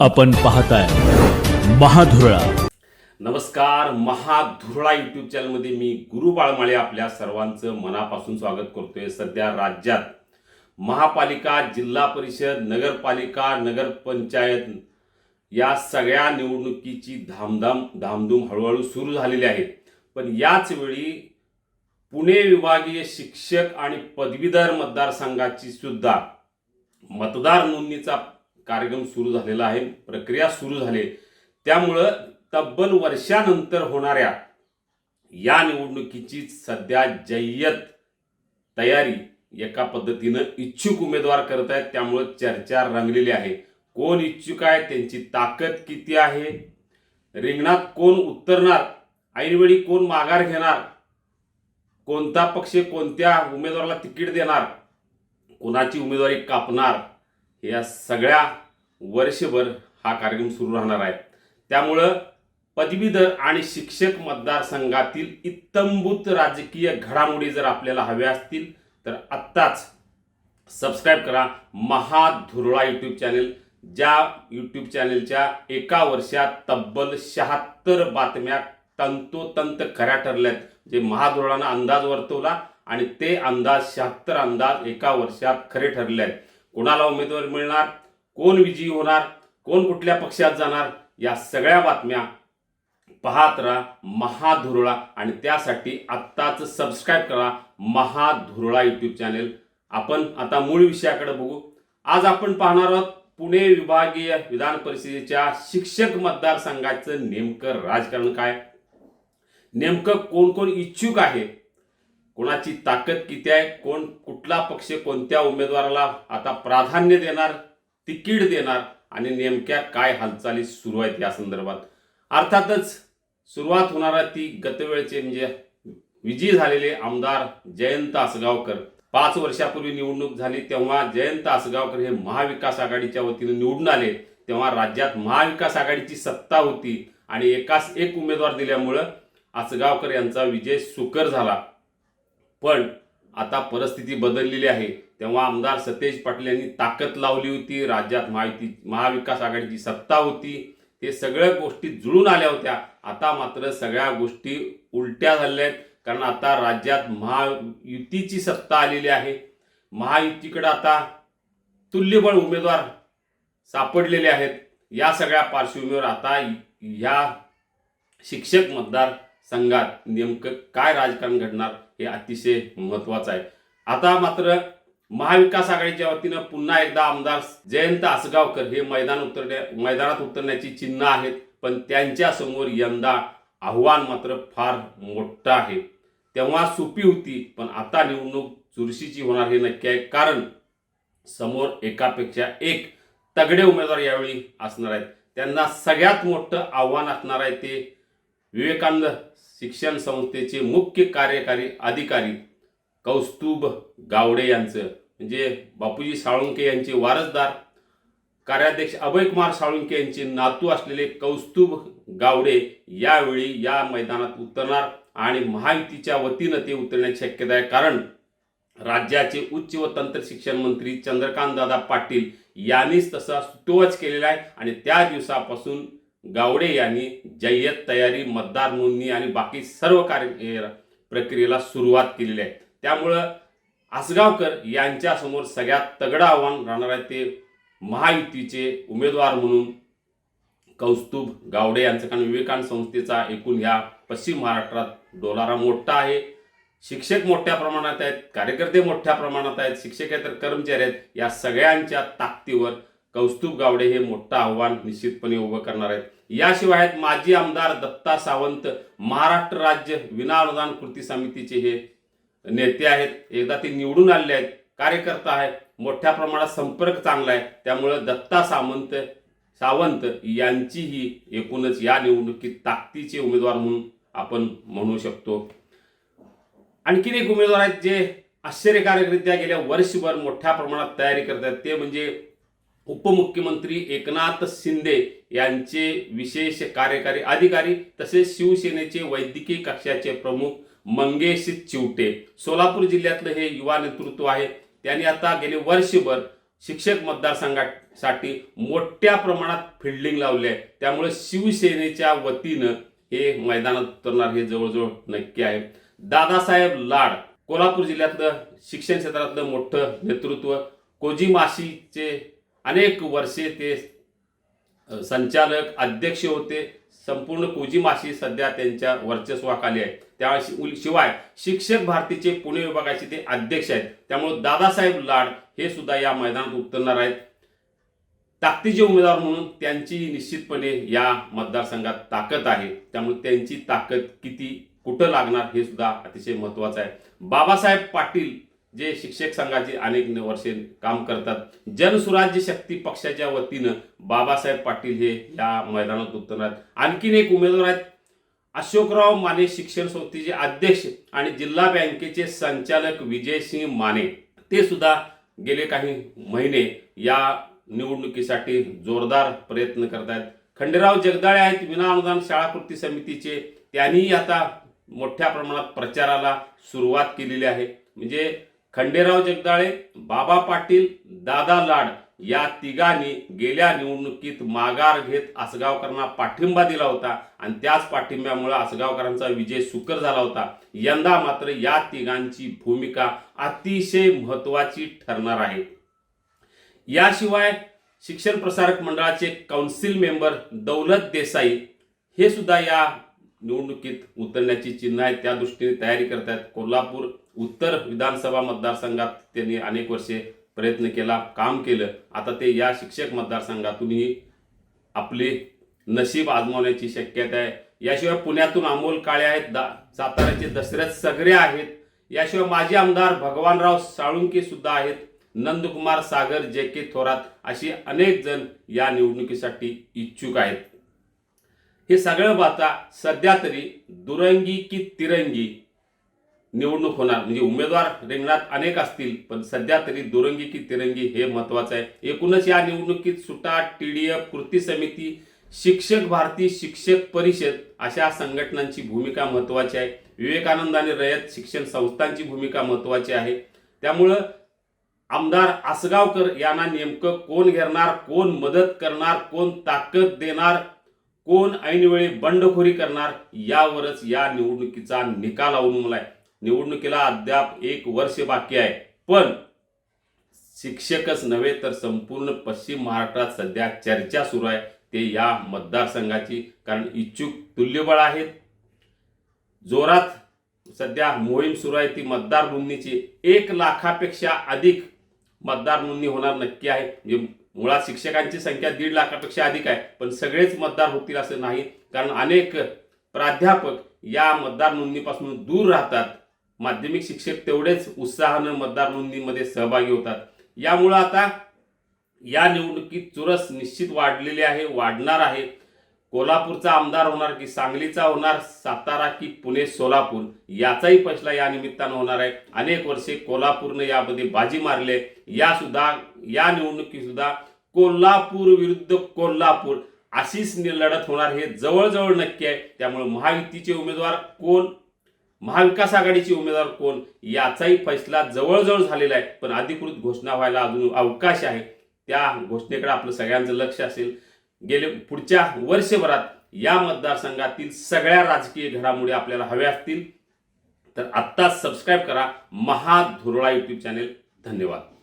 आपण पाहताय महाधुरळा. नमस्कार महाधुरळा युट्यूब चॅनलमध्ये मी गुरु बाळमाळे आपल्या सर्वांचं मनापासून स्वागत करतोय. सध्या राज्यात महापालिका जिल्हा परिषद नगरपालिका नगरपंचायत या सगळ्या निवडणुकीची धामधाम धामधूम हळूहळू सुरू झालेली आहे. पण याच वेळी पुणे विभागीय शिक्षक आणि पदवीधर मतदारसंघाची सुद्धा मतदार नोंदणीचा कार्यक्रम सुरू झालेला आहे प्रक्रिया सुरू झाली त्यामुळं तब्बल वर्षानंतर होणाऱ्या या निवडणुकीची सध्या जय्यत तयारी एका पद्धतीनं इच्छुक उमेदवार करत आहेत. त्यामुळं चर्चा रंगलेली आहे. कोण इच्छुक आहे त्यांची ताकद किती आहे? रिंगणात कोण उतरणार? ऐनवेळी कोण माघार घेणार? कोणता पक्ष कोणत्या उमेदवाराला तिकीट देणार? कोणाची उमेदवारी कापणार? या सगळ्या वर्षभर हा कार्यक्रम सुरू राहणार आहे. त्यामुळं पदवीधर आणि शिक्षक मतदारसंघातील इत्तंभूत राजकीय घडामोडी जर आपल्याला हव्या असतील तर आत्ताच सबस्क्राईब करा महाधुरळा यूट्यूब चॅनेल ज्या यूट्यूब चॅनेलच्या एका वर्षात तब्बल शहात्तर बातम्या तंतोतंत खऱ्या ठरल्यात. जे महाधुरळानं अंदाज वर्तवला आणि ते अंदाज शहात्तर अंदाज एका वर्षात खरे ठरले आहेत कोणाला उमेदवारी मिळणार कोण विजयी होणार कोण कुठल्या पक्षात जाणार या सगळ्या बातम्या पाहत राहा महाधुरळा आणि त्यासाठी आत्ताच सबस्क्राईब करा महाधुरळा यूट्यूब चॅनेल आपण आता मूळ विषयाकडे बघू. आज आपण पाहणार आहोत पुणे विभागीय विधान परिषदेच्या शिक्षक मतदारसंघाचं नेमकं राजकारण काय? नेमकं कोण कोण इच्छुक आहे? कोणाची ताकद किती आहे? कोण कुठला पक्ष कोणत्या उमेदवाराला आता प्राधान्य देणार तिकीट देणार आणि नेमक्या काय हालचाली सुरू आहेत या संदर्भात? अर्थातच सुरुवात होणारा ती गतवेळचे म्हणजे विजयी झालेले आमदार जयंत आसगावकर. पाच वर्षापूर्वी निवडणूक झाली तेव्हा जयंत आसगावकर हे महाविकास आघाडीच्या वतीने निवडून आले. तेव्हा राज्यात महाविकास आघाडीची सत्ता होती आणि एकाच एक उमेदवार दिल्यामुळं आसगावकर यांचा विजय सुकर झाला. पण आता परिस्थिती बदललेली आहे. तेव्हा आमदार सतेज पाटील यांनी ताकद लावली होती. राज्यात माहिती महाविकास आघाडीची सत्ता होती. ते सगळ्या गोष्टी जुळून आल्या होत्या. आता मात्र सगळ्या गोष्टी उलट्या झाल्या आहेत. कारण आता राज्यात महायुतीची सत्ता आलेली आहे. महायुतीकडे आता तुल्यबळ उमेदवार सापडलेले आहेत. या सगळ्या पार्श्वभूमीवर आता या शिक्षक मतदार संघात नेमकं काय राजकारण घडणार हे अतिशय महत्वाचं आहे. आता मात्र महाविकास आघाडीच्या वतीनं पुन्हा एकदा आमदार जयंत आसगावकर हे मैदान उतरण्या मैदानात उतरण्याची चिन्ह आहेत पण त्यांच्यासमोर यंदा आव्हान मात्र फार मोठं आहे. तेव्हा सोपी होती पण आता निवडणूक चुरशीची होणार हे नक्की आहे कारण समोर एकापेक्षा एक तगडे उमेदवार यावेळी असणार आहेत. त्यांना सगळ्यात मोठं आव्हान असणार आहे ते विवेकानंद शिक्षण संस्थेचे मुख्य कार्यकारी अधिकारी कौस्तुभ गावडे यांचं म्हणजे बापूजी साळुंके यांचे वारसदार कार्याध्यक्ष अभयकुमार साळुंके यांचे नातू असलेले कौस्तुभ गावडे यावेळी या मैदानात उतरणार आणि महायुतीच्या वतीनं ते उतरण्याची शक्यता आहे. कारण राज्याचे उच्च व तंत्र शिक्षण मंत्री चंद्रकांत दादा पाटील यांनीच तसा सुतोवच केलेला आहे आणि त्या दिवसापासून गावडे यांनी जय्यत तयारी मतदार नोंदणी आणि बाकी सर्व कार्य प्रक्रियेला सुरुवात केलेली आहे. त्यामुळं आसगावकर यांच्यासमोर सगळ्यात तगडं आव्हान राहणार आहे ते महायुतीचे उमेदवार म्हणून कौस्तुभ गावडे यांचं. कारण विवेकानंद संस्थेचा एकूण ह्या पश्चिम महाराष्ट्रात डोलारा मोठा आहे. शिक्षक मोठ्या प्रमाणात आहेत कार्यकर्ते मोठ्या प्रमाणात आहेत शिक्षक आहेत तर कर्मचारी आहेत. या सगळ्यांच्या ताकदीवर कौस्तुभ गावडे हे मोठं आव्हान निश्चितपणे उभं करणार आहेत. याशिवाय आहेत माजी आमदार दत्ता सावंत महाराष्ट्र राज्य विनाअनुदान कृती समितीचे हे नेते आहेत. एकदा ते निवडून आलेले आहेत. कार्यकर्ता आहेत. मोठ्या प्रमाणात संपर्क चांगला आहे. त्यामुळं दत्ता सावंत सावंत यांचीही एकूणच या निवडणुकीत ताकदीचे उमेदवार म्हणून आपण म्हणू शकतो. आणखीन एक उमेदवार आहेत जे आश्चर्यकारकरित्या गेल्या वर्षभर मोठ्या प्रमाणात तयारी करतात ते म्हणजे उपमुख्यमंत्री एकनाथ शिंदे यांचे विशेष कार्यकारी अधिकारी तसेच शिवसेनेचे वैद्यकीय कक्षाचे प्रमुख मंगेश चिवटे. सोलापूर जिल्ह्यातलं हे युवा नेतृत्व आहे. त्यांनी आता गेले वर्षभर शिक्षक मतदारसंघासाठी मोठ्या प्रमाणात फिल्डिंग लावले आहे. त्यामुळे शिवसेनेच्या वतीनं हे मैदानात उतरणार हे जवळजवळ नक्की आहे. दादासाहेब लाड कोल्हापूर जिल्ह्यातलं शिक्षण क्षेत्रातलं मोठं नेतृत्व कोजी माशीचे अनेक वर्षे ते संचालक अध्यक्ष होते. संपूर्ण कोजीमाशी सध्या त्यांच्या वर्चस्वाखाली आहे त्या शिवाय शिक्षक भारतीचे पुणे विभागाचे ते अध्यक्ष आहेत. त्यामुळे दादासाहेब लाड हे सुद्धा या मैदानात उतरणार आहेत. ताकदीचे उमेदवार म्हणून त्यांची निश्चितपणे या मतदारसंघात ताकद आहे. त्यामुळे त्यांची ताकद किती कुठं लागणार हे सुद्धा अतिशय महत्वाचं आहे. बाबासाहेब पाटील जे शिक्षक संघाचे अनेक वर्षे काम करतात. जनसुराज्य शक्ती पक्षाच्या वतीनं बाबासाहेब पाटील हे या मैदानात उतरणार आहेत. आणखीन एक उमेदवार आहेत. अशोकराव माने शिक्षण संस्थेचे अध्यक्ष आणि जिल्हा बँकेचे संचालक विजयसिंह माने. ते सुद्धा गेले काही महिने या निवडणुकीसाठी जोरदार प्रयत्न करत आहेत खंडेराव जगदाळे आहेत. विना अनुदान शाळा कृती समितीचे. त्यांनीही आता मोठ्या प्रमाणात प्रचाराला सुरुवात केलेली आहे. म्हणजे खंडेराव जगदाळे बाबा पाटील दादा लाड या तिघांनी गेल्या निवडणुकीत माघार घेत आसगावकरांना पाठिंबा दिला होता आणि त्याच पाठिंब्यामुळे आसगावकरांचा विजय सुकर झाला होता. यंदा मात्र या तिघांची भूमिका अतिशय महत्वाची ठरणार आहे. याशिवाय शिक्षण प्रसारक मंडळाचे काउन्सिल मेंबर दौलत देसाई हे सुद्धा या निवडणुकीत उतरण्याची चिन्ह आहेत. त्या दृष्टीने तयारी करत आहेत कोल्हापूर उत्तर विधानसभा मतदारसंघात त्यांनी अनेक वर्षे प्रयत्न केला काम केलं. आता ते या शिक्षक मतदारसंघातूनही आपले नशीब आजमावण्याची शक्यता आहे. याशिवाय पुण्यातून अमोल काळे आहेत दा साताऱ्याचे दशरथ सगरे आहेत. याशिवाय माजी आमदार भगवानराव साळुंके सुद्धा आहेत. नंदकुमार सागर जे के थोरात अशी अनेक जण या निवडणुकीसाठी इच्छुक आहेत. हे सगळं पाहता सध्या तरी दुरंगी की तिरंगी निवडणूक होणार. म्हणजे उमेदवार रिंगणात अनेक असतील पण सध्या तरी दुरंगी की तिरंगी हे महत्वाचं आहे. एकूणच या निवडणुकीत सुटा टी डी एफ कृती समिती शिक्षक भारती शिक्षक परिषद अशा संघटनांची भूमिका महत्वाची आहे. विवेकानंद आणि रयत शिक्षण संस्थांची भूमिका महत्वाची आहे. त्यामुळं आमदार आसगावकर यांना नेमकं कोण घेरणार कोण मदत करणार कोण ताकद देणार कोण ऐनवेळी बंडखोरी करणार यावरच या निवडणुकीचा निकाल अवलंबला आहे. निवडणुकीला अद्याप एक वर्ष बाकी आहे. पण शिक्षकच नव्हे तर संपूर्ण पश्चिम महाराष्ट्रात सध्या चर्चा सुरू आहे ते या मतदारसंघाची. कारण इच्छुक तुल्यबळ आहेत. जोरात सध्या मोहीम सुरू आहे ती मतदार नोंदणीची. एक लाखापेक्षा अधिक मतदार नोंदणी होणार नक्की आहे. म्हणजे मुळात शिक्षकांची संख्या दीड लाखापेक्षा अधिक आहे. पण सगळेच मतदार होतील असं नाही. कारण अनेक प्राध्यापक या मतदार नोंदणीपासून दूर राहतात. माध्यमिक शिक्षक तेवढेच उत्साहानं मतदार नोंदणीमध्ये सहभागी होतात. यामुळं आता या निवडणुकीत चुरस निश्चित वाढलेली आहे वाढणार आहे. कोल्हापूरचा आमदार होणार की सांगलीचा होणार सातारा की पुणे सोलापूर याचाही फैसला या निमित्तानं होणार आहे. अनेक वर्षे कोल्हापूरनं यामध्ये बाजी मारले या सुद्धा या निवडणुकीसुद्धा कोल्हापूर विरुद्ध कोल्हापूर अशीच नि- लढत होणार हे जवळजवळ नक्की आहे. त्यामुळे महायुतीचे उमेदवार कोण? महाविकास आघाडीचे उमेदवार कोण? याचाही फैसला जवळजवळ झालेला आहे. पण अधिकृत घोषणा व्हायला अजून अवकाश आहे. त्या घोषणेकडे आपलं सगळ्यांचं लक्ष असेल. गेले पुढच्या वर्षभरात या मतदारसंघातील सगळ्या राजकीय घडामोडी आपल्याला हव्या असतील. तर आत्ताच सबस्क्राईब करा. महाधुरळा यूट्यूब चॅनेल धन्यवाद.